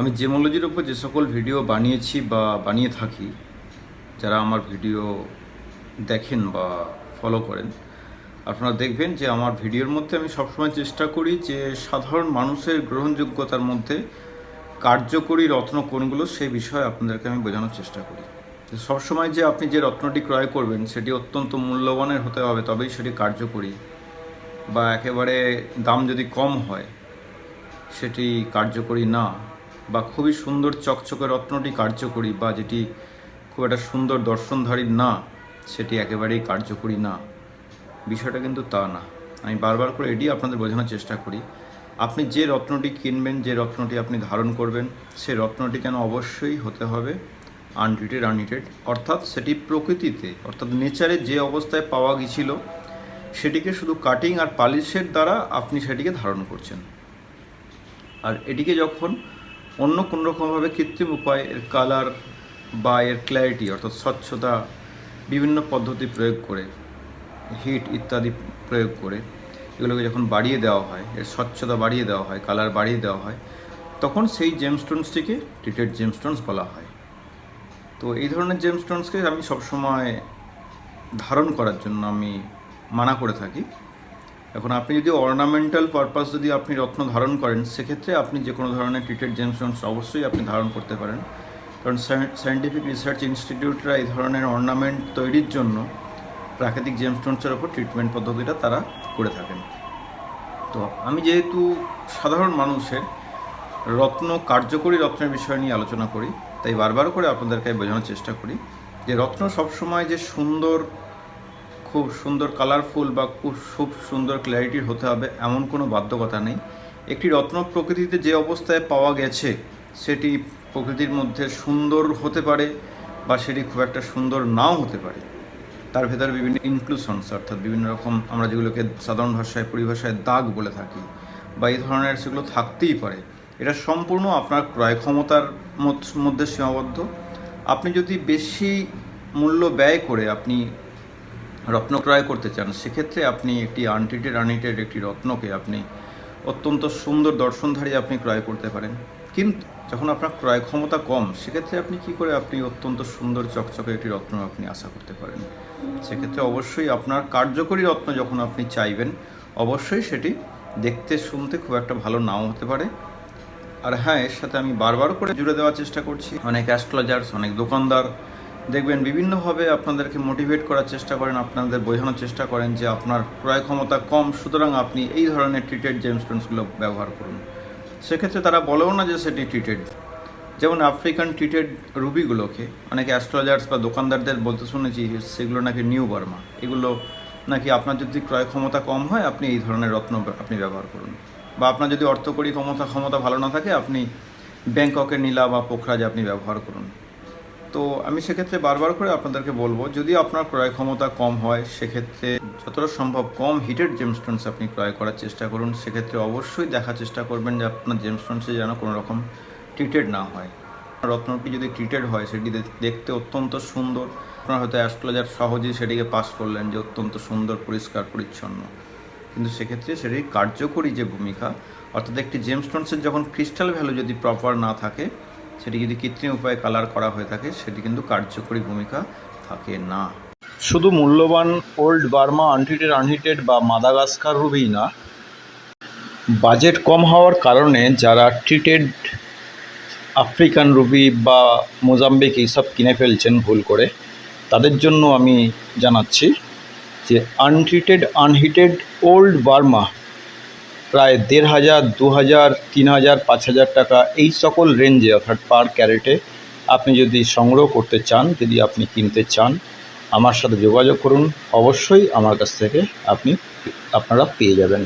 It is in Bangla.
আমি জেমোলজির ওপর যে সকল ভিডিও বানিয়েছি বা বানিয়ে থাকি, যারা আমার ভিডিও দেখেন বা ফলো করেন, আপনারা দেখবেন যে আমার ভিডিওর মধ্যে আমি সবসময় চেষ্টা করি যে সাধারণ মানুষের গ্রহণযোগ্যতার মধ্যে কার্যকরী রত্ন কোনগুলো সেই বিষয়ে আপনাদেরকে আমি বোঝানোর চেষ্টা করি। সবসময় যে আপনি যে রত্নটি ক্রয় করবেন, সেটি অত্যন্ত মূল্যবানের হতে হবে, তবেই সেটি কার্যকরী বা একেবারে দাম যদি কম হয়, সেটি কার্যকরী না। বা খুবই সুন্দর চকচকে রত্নটি কার্যকরী বা যেটি খুব একটা সুন্দর দর্শনধারী না, সেটি একেবারেই কার্যকরী না। বিষয়টা কিন্তু তা না। আমি বারবার করে এটি আপনাদের বোঝানোর চেষ্টা করি। আপনি যে রত্নটি কিনবেন, যে রত্নটি আপনি ধারণ করবেন সেই রত্নটি কেন অবশ্যই হতে হবে? আনট্রিটেড আনহিটেড অর্থাৎ সেটি প্রকৃতিতে, অর্থাৎ নেচারে যে অবস্থায় পাওয়া গিয়েছিল, সেটিকে শুধু কাটিং আর পালিশের দ্বারা আপনি সেটিকে ধারণ করছেন। আর এটিকে যখন অন্য কোনো রকমভাবে কৃত্রিম উপায়ে এর কালার বা এর ক্ল্যারিটি অর্থাৎ স্বচ্ছতা বিভিন্ন পদ্ধতি প্রয়োগ করে হিট ইত্যাদি প্রয়োগ করে, এগুলোকে যখন বাড়িয়ে দেওয়া হয়, এর স্বচ্ছতা বাড়িয়ে দেওয়া হয় কালার বাড়িয়ে দেওয়া হয়, তখন সেই জেমস্টোনসটিকে ট্রিটেড জেমস্টোনস বলা হয়। তো এই ধরনের জেমস্টোনসকে আমি সবসময় ধারণ করার জন্য আমি মানা করে থাকি। এখন আপনি যদি অর্নামেন্টাল পারপাস যদি আপনি রত্ন ধারণ করেন, সেক্ষেত্রে আপনি যে কোনো ধরনের ট্রিটেড জেমস্টোনস অবশ্যই আপনি ধারণ করতে পারেন। কারণ সায়েন্টিফিক রিসার্চ ইনস্টিটিউটরা এই ধরনের অর্নামেন্ট তৈরির জন্য প্রাকৃতিক জেমস্টোনসের ওপর ট্রিটমেন্ট পদ্ধতিটা তারা করে থাকেন। তো আমি যেহেতু সাধারণ মানুষের, রত্ন, কার্যকরী রত্নের বিষয় নিয়ে আলোচনা করি, তাই বারবার করে আপনাদেরকে বোঝানোর চেষ্টা করি যে রত্ন সবসময় যে সুন্দর খুব সুন্দর কালারফুল বা খুব খুব সুন্দর ক্ল্যারিটির হতে হবে, এমন কোনো বাধ্যকতা নেই। একটি রত্ন প্রকৃতিতে যে অবস্থায় পাওয়া গেছে, সেটি প্রকৃতির মধ্যে সুন্দর হতে পারে বা সেটি খুব একটা সুন্দর নাও হতে পারে। তার ভেতরে বিভিন্ন ইনক্লুশনস অর্থাৎ বিভিন্ন রকম আমরা যেগুলোকে সাধারণ ভাষায়, পরিভাষায় দাগ বলে থাকি বা এই ধরনের সেগুলো থাকতেই পারে। এটা সম্পূর্ণ আপনার ক্রয় ক্ষমতার মধ্য- সীমাবদ্ধ। আপনি যদি বেশি মূল্য ব্যয় করে আপনি রত্ন ক্রয় করতে চান, সেক্ষেত্রে আপনি একটি আনট্রিটেড আনহিটেড একটি রত্নকে আপনি অত্যন্ত সুন্দর দর্শনধারী আপনি ক্রয় করতে পারেন। কিন্তু যখন আপনার ক্রয় ক্ষমতা কম, সেক্ষেত্রে আপনি কি করে আপনি অত্যন্ত সুন্দর চকচকে একটি রত্ন আপনি আশা করতে পারেন? সেক্ষেত্রে অবশ্যই আপনার কার্যকরী রত্ন যখন আপনি চাইবেন, অবশ্যই সেটি দেখতে, শুনতে খুব একটা ভালো নাও হতে পারে। আর হ্যাঁ এর সাথে আমি বারবার করে জুড়ে দেওয়ার চেষ্টা করছি। অনেক অ্যাস্ট্রোলজার্স অনেক দোকানদার দেখবেন বিভিন্নভাবে আপনাদেরকে মোটিভেট করার চেষ্টা করেন, আপনাদের বোঝানোর চেষ্টা করেন যে আপনার ক্রয় ক্ষমতা কম, সুতরাং আপনি এই ধরনের ট্রিটেড জেমস্টোনসগুলো ব্যবহার করুন। সেক্ষেত্রে তারা বলেও না যে সেটি ট্রিটেড যেমন আফ্রিকান ট্রিটেড রুবিগুলোকে অনেকে অ্যাস্ট্রোলজার্স বা দোকানদারদের বলতে শুনেছি, সেগুলো নাকি নিউ বার্মা। এগুলো নাকি আপনার যদি ক্রয় ক্ষমতা কম হয়, আপনি এই ধরনের রত্ন আপনি ব্যবহার করুন। বা আপনার যদি অর্থকরী ক্ষমতা ক্ষমতা ভালো না থাকে, আপনি ব্যাংককের নীলা বা পোখরাজ আপনি ব্যবহার করুন। তো আমি সেক্ষেত্রে বারবার করে আপনাদেরকে বলব, যদি আপনার ক্রয় ক্ষমতা কম হয়, সেক্ষেত্রে যতটা সম্ভব কম হিটেড জেমস্টোনস আপনি ক্রয় করার চেষ্টা করুন। সেক্ষেত্রে অবশ্যই দেখার চেষ্টা করবেন যে আপনার জেমস্টোনসে যেন কোনো রকম ট্রিটেড না হয়। রত্নটি যদি ট্রিটেড হয়, সেটি দেখতে অত্যন্ত সুন্দর। আপনার হয়তো অ্যাস্ট্রোলজার সহজেই সেটিকে পাস করলেন যে অত্যন্ত সুন্দর, পরিষ্কার, পরিচ্ছন্ন। কিন্তু সেক্ষেত্রে সেটির কার্যকরী যে ভূমিকা, অর্থাৎ একটি জেমস্টোনসের যখন ক্রিস্টাল ভ্যালু যদি প্রপার না থাকে সেটি যদি কৃত্রিম উপায়ে কালার করা হয়ে থাকে, সেটি কিন্তু কার্যকরী ভূমিকা থাকে না। শুধু মূল্যবান ওল্ড বার্মা আনহিটেড আনহিটেড বা মাদাগাস্কার রুবি না, বাজেট কম হওয়ার কারণে যারা ট্রিটেড আফ্রিকান রুবি বা মোজাম্বিক এইসব কিনে ফেলছেন ভুল করে, তাদের জন্য আমি জানাচ্ছি যে আনট্রিটেড আনহিটেড ওল্ড বার্মা প্রায় দেড় হাজার, দু হাজার, তিন হাজার, পাঁচ হাজার টাকা এই সকল রেঞ্জে অর্থাৎ পার ক্যারেটে আপনি যদি সংগ্রহ করতে চান, যদি আপনি কিনতে চান, আমার সাথে যোগাযোগ করুন। অবশ্যই আমার কাছ থেকে আপনি, আপনারা পেয়ে যাবেন।